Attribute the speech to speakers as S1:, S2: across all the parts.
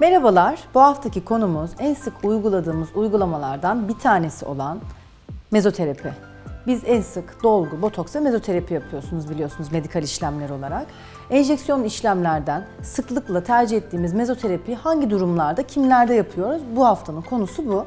S1: Merhabalar. Bu haftaki konumuz en sık uyguladığımız uygulamalardan bir tanesi olan mezoterapi. Biz en sık dolgu, botoks ve mezoterapi yapıyorsunuz biliyorsunuz medikal işlemler olarak. Enjeksiyon işlemlerden sıklıkla tercih ettiğimiz mezoterapi hangi durumlarda, kimlerde yapıyoruz? Bu haftanın konusu bu.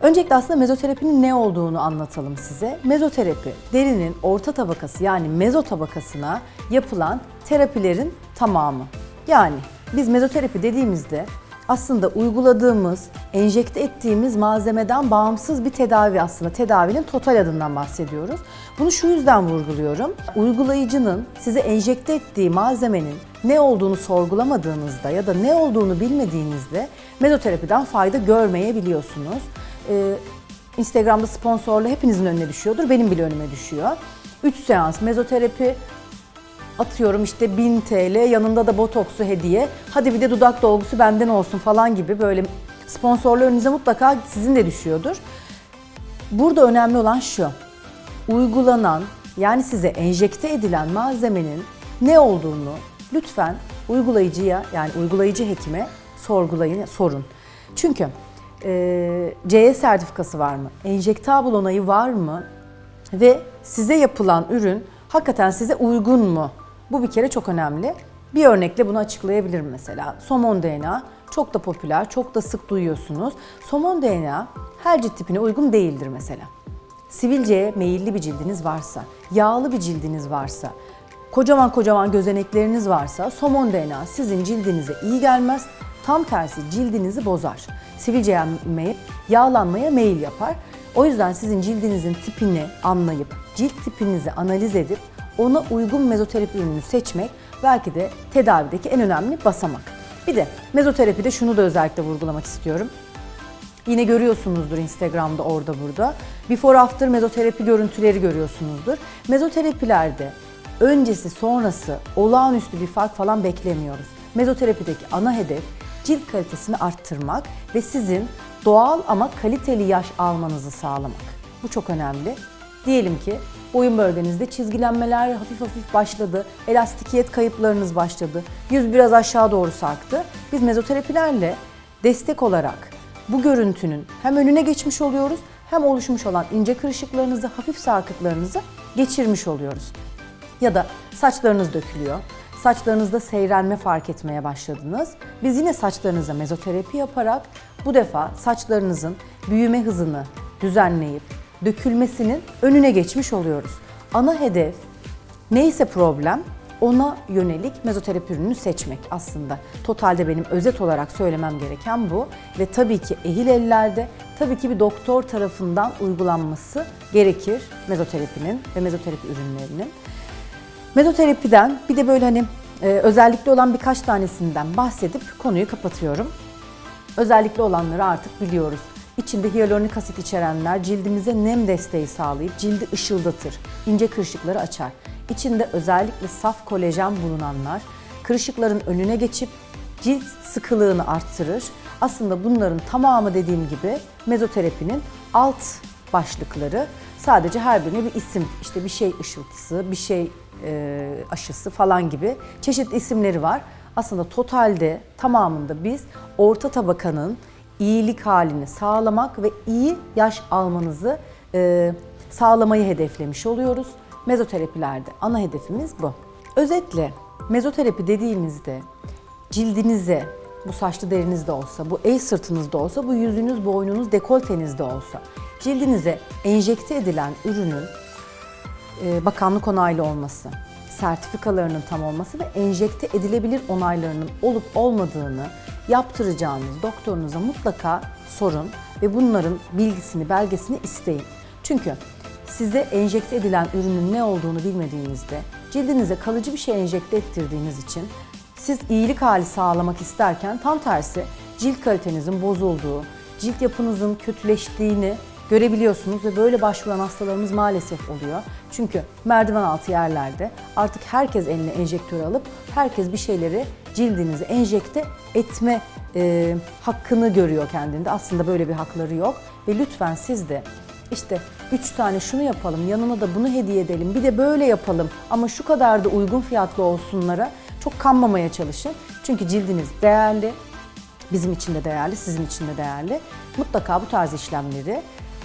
S1: Öncelikle aslında mezoterapinin ne olduğunu anlatalım size. Mezoterapi, derinin orta tabakası yani mezo tabakasına yapılan terapilerin tamamı. Yani biz mezoterapi dediğimizde aslında uyguladığımız, enjekte ettiğimiz malzemeden bağımsız bir tedavi aslında. Tedavinin total adından bahsediyoruz. Bunu şu yüzden vurguluyorum. Uygulayıcının size enjekte ettiği malzemenin ne olduğunu sorgulamadığınızda ya da ne olduğunu bilmediğinizde mezoterapiden fayda görmeyebiliyorsunuz. Ee, Instagram'da sponsorlu hepinizin önüne düşüyordur. Benim bile önüme düşüyor. 3 seans mezoterapi, atıyorum işte 1000 TL yanında da botoksu hediye. Hadi bir de dudak dolgusu benden olsun falan gibi böyle sponsorlu mutlaka sizin de düşüyordur. Burada önemli olan şu. Uygulanan yani size enjekte edilen malzemenin ne olduğunu lütfen uygulayıcıya yani uygulayıcı hekime sorgulayın, sorun. Çünkü e, CE sertifikası var mı? Enjektabl onayı var mı? Ve size yapılan ürün hakikaten size uygun mu? Bu bir kere çok önemli. Bir örnekle bunu açıklayabilirim mesela. Somon DNA çok da popüler, çok da sık duyuyorsunuz. Somon DNA her cilt tipine uygun değildir mesela. Sivilceye meyilli bir cildiniz varsa, yağlı bir cildiniz varsa, kocaman kocaman gözenekleriniz varsa somon DNA sizin cildinize iyi gelmez. Tam tersi cildinizi bozar. Sivilcelenmeye, yağlanmaya meyil yapar. O yüzden sizin cildinizin tipini anlayıp, cilt tipinizi analiz edip ona uygun mezoterapi ürününü seçmek belki de tedavideki en önemli basamak. Bir de mezoterapide şunu da özellikle vurgulamak istiyorum. Yine görüyorsunuzdur Instagram'da orada burada. Before after mezoterapi görüntüleri görüyorsunuzdur. Mezoterapilerde öncesi sonrası olağanüstü bir fark falan beklemiyoruz. Mezoterapideki ana hedef cilt kalitesini arttırmak ve sizin doğal ama kaliteli yaş almanızı sağlamak. Bu çok önemli. Diyelim ki boyun bölgenizde çizgilenmeler hafif hafif başladı, elastikiyet kayıplarınız başladı, yüz biraz aşağı doğru sarktı. Biz mezoterapilerle destek olarak bu görüntünün hem önüne geçmiş oluyoruz hem oluşmuş olan ince kırışıklarınızı, hafif sarkıklarınızı geçirmiş oluyoruz. Ya da saçlarınız dökülüyor. Saçlarınızda seyrelme fark etmeye başladınız. Biz yine saçlarınıza mezoterapi yaparak bu defa saçlarınızın büyüme hızını düzenleyip dökülmesinin önüne geçmiş oluyoruz. Ana hedef neyse problem ona yönelik mezoterapi ürününü seçmek aslında. Totalde benim özet olarak söylemem gereken bu ve tabii ki ehil ellerde tabii ki bir doktor tarafından uygulanması gerekir mezoterapinin ve mezoterapi ürünlerinin. Mezoterapiden bir de böyle hani e, özellikle olan birkaç tanesinden bahsedip konuyu kapatıyorum. Özellikle olanları artık biliyoruz. İçinde hyaluronik asit içerenler cildimize nem desteği sağlayıp cildi ışıldatır, ince kırışıkları açar. İçinde özellikle saf kolajen bulunanlar kırışıkların önüne geçip cilt sıkılığını arttırır. Aslında bunların tamamı dediğim gibi mezoterapinin alt başlıkları. Sadece her birine bir isim, işte bir şey ışıltısı, bir şey e, aşısı falan gibi çeşitli isimleri var. Aslında totalde tamamında biz orta tabakanın iyilik halini sağlamak ve iyi yaş almanızı e, sağlamayı hedeflemiş oluyoruz. Mezoterapilerde ana hedefimiz bu. Özetle mezoterapi dediğimizde cildinize, bu saçlı derinizde olsa, bu el sırtınızda olsa, bu yüzünüz, boynunuz, dekoltenizde olsa cildinize enjekte edilen ürünün e, bakanlık onaylı olması, sertifikalarının tam olması ve enjekte edilebilir onaylarının olup olmadığını yaptıracağınız doktorunuza mutlaka sorun ve bunların bilgisini, belgesini isteyin. Çünkü size enjekte edilen ürünün ne olduğunu bilmediğinizde cildinize kalıcı bir şey enjekte ettirdiğiniz için siz iyilik hali sağlamak isterken tam tersi cilt kalitenizin bozulduğu, cilt yapınızın kötüleştiğini görebiliyorsunuz ve böyle başvuran hastalarımız maalesef oluyor. Çünkü merdiven altı yerlerde artık herkes eline enjektör alıp herkes bir şeyleri cildinize enjekte etme e, hakkını görüyor kendinde. Aslında böyle bir hakları yok ve lütfen siz de işte üç tane şunu yapalım, yanına da bunu hediye edelim, bir de böyle yapalım ama şu kadar da uygun fiyatlı olsunlara çok kanmamaya çalışın. Çünkü cildiniz değerli, Bizim için de değerli, sizin için de değerli. Mutlaka bu tarz işlemleri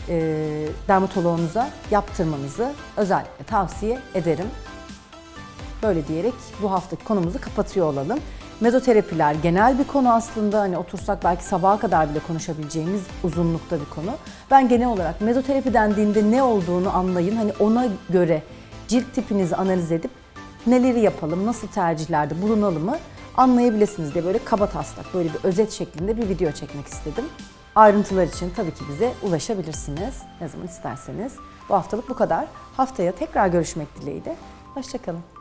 S1: e, dermatoloğunuza yaptırmanızı özellikle tavsiye ederim. Böyle diyerek bu haftaki konumuzu kapatıyor olalım. Mezoterapiler genel bir konu aslında. Hani otursak belki sabaha kadar bile konuşabileceğimiz uzunlukta bir konu. Ben genel olarak mezoterapi dendiğinde ne olduğunu anlayın. Hani ona göre cilt tipinizi analiz edip neleri yapalım, nasıl tercihlerde bulunalımı anlayabilirsiniz diye böyle kaba taslak, böyle bir özet şeklinde bir video çekmek istedim. Ayrıntılar için tabii ki bize ulaşabilirsiniz ne zaman isterseniz. Bu haftalık bu kadar. Haftaya tekrar görüşmek dileğiyle. Hoşçakalın.